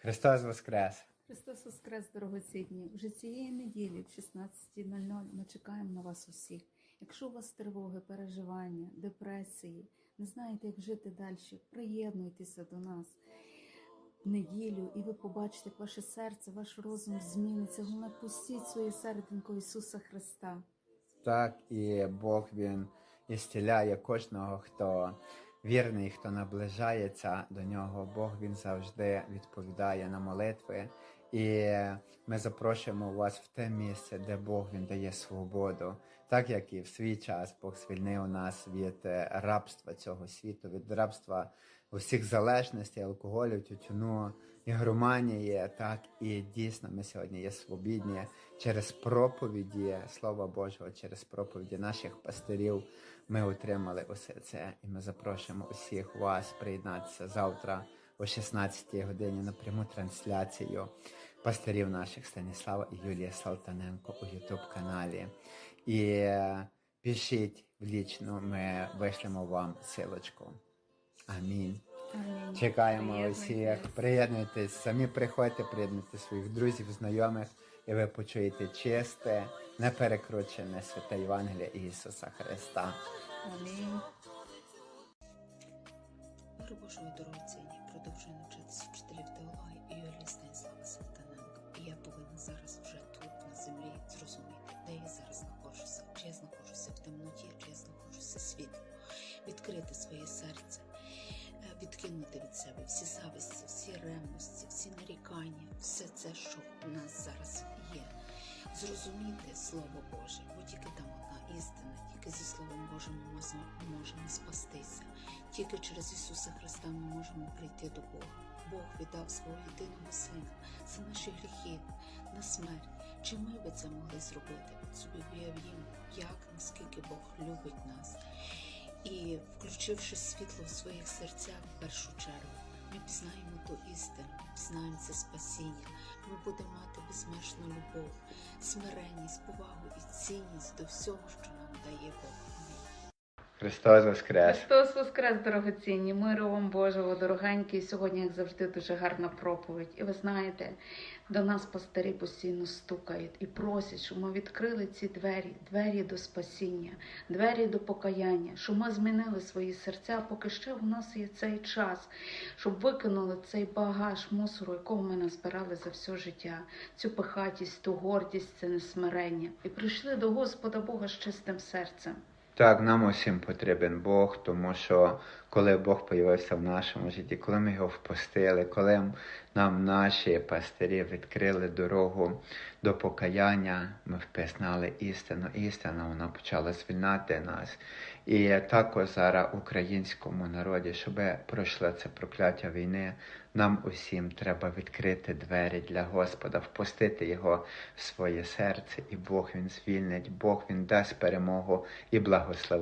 Христос Воскрес! Христос Воскрес, дорогоцінні! Вже цієї неділі, в 16.00, ми чекаємо на вас усіх. Якщо у вас тривоги, переживання, депресії, не знаєте, як жити далі, приєднуйтеся до нас в неділю, і ви побачите, як ваше серце, ваш розум зміниться. Головне, пустіть своє серденько Ісуса Христа. Так, і Бог Він ісціляє кожного, хто вірний, хто наближається до нього. Бог Він завжди відповідає на молитви. І ми запрошуємо вас в те місце, де Бог Він дає свободу, так як і в свій час Бог звільнив нас від е, рабства цього світу, від рабства усіх залежностей, алкоголю, тютюну, ігроманії. Так і дійсно ми сьогодні є свобідні через проповіді Слова Божого, через проповіді наших пастирів. Ми отримали усе це, і ми запрошуємо усіх вас приєднатися завтра о 16-й годині на пряму трансляцію пастирів наших Станіслава і Юлія Салтаненко у Ютуб каналі. І е, пишіть в лічну, ми вишлемо вам силочку. Амінь. Амінь. Чекаємо усіх. Приєднуйтесь. Самі приходьте, приєднуйте своїх друзів, знайомих, і ви почуєте чисте, неперекручене святе Євангелія Ісуса Христа. Амінь. Божої дорогоцінні продовжую навчатися вчителів теології і Юлії Станіслава Салтаненко. І я повинна зараз вже тут, на землі, зрозуміти, де я зараз знаходжуся, чи я знаходжуся в темноті, чи я знаходжуся світло, відкрити своє серце, відкинути від себе всі зависті, всі ревності, всі нарікання, все це, що в нас зараз є. Зрозуміти Слово Боже, бо тільки там одна істина, тільки зі Словом Божим ми можемо, спастися. Тільки через Ісуса Христа ми можемо прийти до Бога. Бог віддав свого єдиного Сина за наші гріхи на смерть. Чи ми би це могли зробити? Собі уявімо, як наскільки Бог любить нас. І включивши світло в своїх серцях в першу чергу, ми пізнаємо ту істину, пізнаємо це спасіння. Ми будемо мати безмежну любов, смиренність, повагу і цінність до всього, що нам дає Бог. Христос Воскрес! Христос Воскрес, дорогоцінні, миру вам Божого, дорогенькі. Сьогодні, як завжди, дуже гарна проповідь. І ви знаєте, до нас пастирі постійно стукають і просять, щоб ми відкрили ці двері, двері до спасіння, двері до покаяння, щоб ми змінили свої серця, поки ще в нас є цей час, щоб викинули цей багаж мусору, якого ми назбирали за все життя, цю пихатість, ту гордість, це несмирення, і прийшли до Господа Бога з чистим серцем. Так, нам усім потрібен Бог, тому що коли Бог появився в нашому житті, коли ми його впустили, коли нам наші пастирі відкрили дорогу до покаяння, ми впізнали істину. Істина вона почала звільняти нас. І також зараз українському народі, щоб пройшло це прокляття війни, нам усім треба відкрити двері для Господа, впустити його в своє серце, і Бог він звільнить, Бог він дасть перемогу і Rahva Slava. Tá